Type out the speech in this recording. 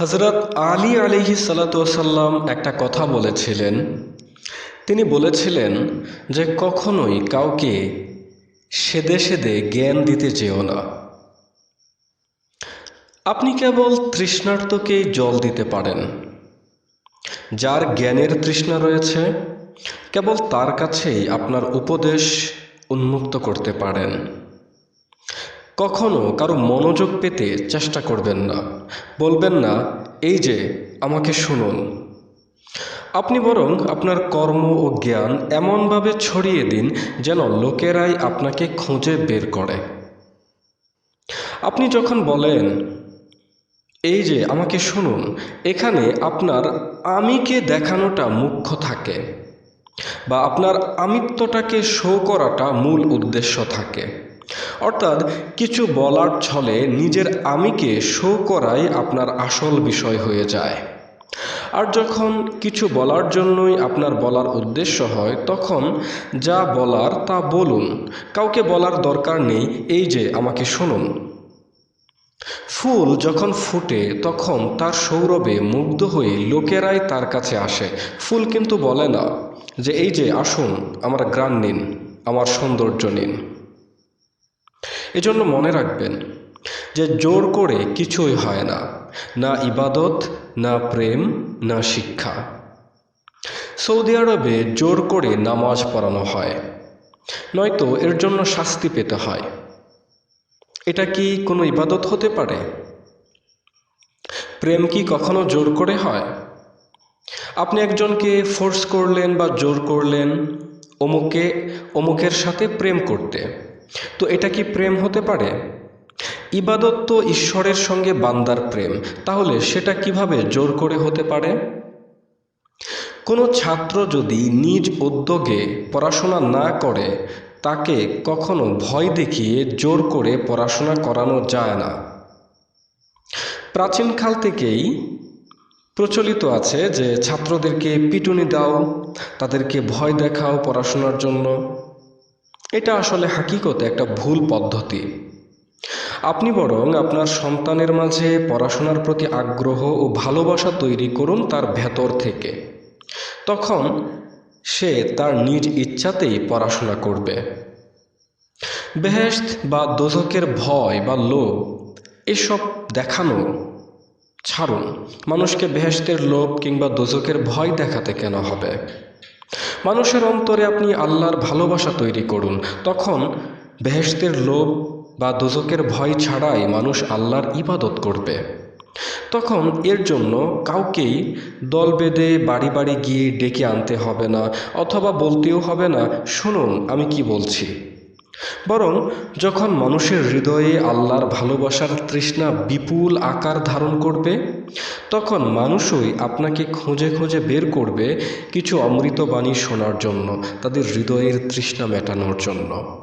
হজরত আলী আলিহি সাল্লাম একটা কথা বলেছিলেন। তিনি বলেছিলেন যে কখনোই কাউকে সেদে সেদে জ্ঞান দিতে যেও না। আপনি কেবল তৃষ্ণার্তকেই জল দিতে পারেন। যার জ্ঞানের তৃষ্ণা রয়েছে, কেবল তার কাছেই আপনার উপদেশ উন্মুক্ত করতে পারেন। কখনো কারও মনোযোগ পেতে চেষ্টা করবেন না। বলবেন না, এই যে, আমাকে শুনুন। আপনি বরং আপনার কর্ম ও জ্ঞান এমনভাবে ছড়িয়ে দিন যেন লোকেরাই আপনাকে খুঁজে বের করে। আপনি যখন বলেন, এই যে, আমাকে শুনুন, এখানে আপনার আমিকে দেখানোটা মুখ্য থাকে বা আপনার আমিত্বটাকে শো করাটা মূল উদ্দেশ্য থাকে। অর্থাৎ কিছু বলার ছলে নিজের আমিকে শো করাই আপনার আসল বিষয় হয়ে যায়। আর যখন কিছু বলার জন্যই আপনার বলার উদ্দেশ্য হয়, তখন যা বলার তা বলুন। কাউকে বলার দরকার নেই, এই যে আমাকে শুনুন। ফুল যখন ফুটে, তখন তার সৌরভে মুগ্ধ হয়ে লোকেরাই তার কাছে আসে। ফুল কিন্তু বলে না যে, এই যে, আসুন, আমার গ্রাণ নিন, আমার সৌন্দর্য নিন। এজন্য মনে রাখবেন যে জোর করে কিছুই হয় না না ইবাদত, না প্রেম, না শিক্ষা। সৌদি আরবে জোর করে নামাজ পড়ানো হয়, নয়তো এর জন্য শাস্তি পেতে হয়। এটা কি কোনো ইবাদত হতে পারে? প্রেম কি কখনো জোর করে হয়? আপনি একজনকে ফোর্স করলেন বা জোর করলেন অমুকে অমুকের সাথে প্রেম করতে। তো এটা কি প্রেম হতে পারে? ইবাদত তো ঈশ্বরের সঙ্গে বান্দার প্রেম। তাহলে সেটা কীভাবে জোর করে হতে পারে? কোনো ছাত্র যদি নিজ উদ্যোগে পড়াশোনা না করে, তাকে কখনো ভয় দেখিয়ে জোর করে পড়াশোনা করানো যায় না। প্রাচীনকাল থেকেই প্রচলিত আছে যে ছাত্রদেরকে পিটুনি দাও, তাদেরকে ভয় দেখাও পড়াশোনার জন্য। এটা আসলে হাকিকতে একটা ভুল পদ্ধতি। আপনি বরং আপনার সন্তানের মাঝে পড়াশোনার প্রতি আগ্রহ ও ভালোবাসা তৈরি করুন তার ভেতর থেকে। তখন সে তার নিজ ইচ্ছাতেই পড়াশোনা করবে। বেহেস্ত বা দোজকের ভয় বা লোভ, এসব দেখানো, ছাড়ুন। মানুষকে বেহেস্তের লোভ কিংবা দোজকের ভয় দেখাতে কেন হবে? মানুষের অন্তরে আপনি আল্লাহর ভালোবাসা তৈরি করুন। তখন বেহেস্তের লোভ বা দোজকের ভয় ছাড়াই মানুষ আল্লাহর ইবাদত করবে। তখন এর জন্য কাউকেই দল বেঁধে বাড়ি বাড়ি গিয়ে ডেকে আনতে হবে না, অথবা বলতেও হবে না, শুনুন, আমি কি বলছি? বরং যখন মানুষের হৃদয়ে আল্লাহর ভালোবাসার তৃষ্ণা বিপুল আকার ধারণ করবে তখন মানুষই আপনাকে খুঁজে খুঁজে বের করবে কিছু অমৃতবাণী শোনার জন্য, তাদের হৃদয়ের তৃষ্ণা মেটানোর জন্য।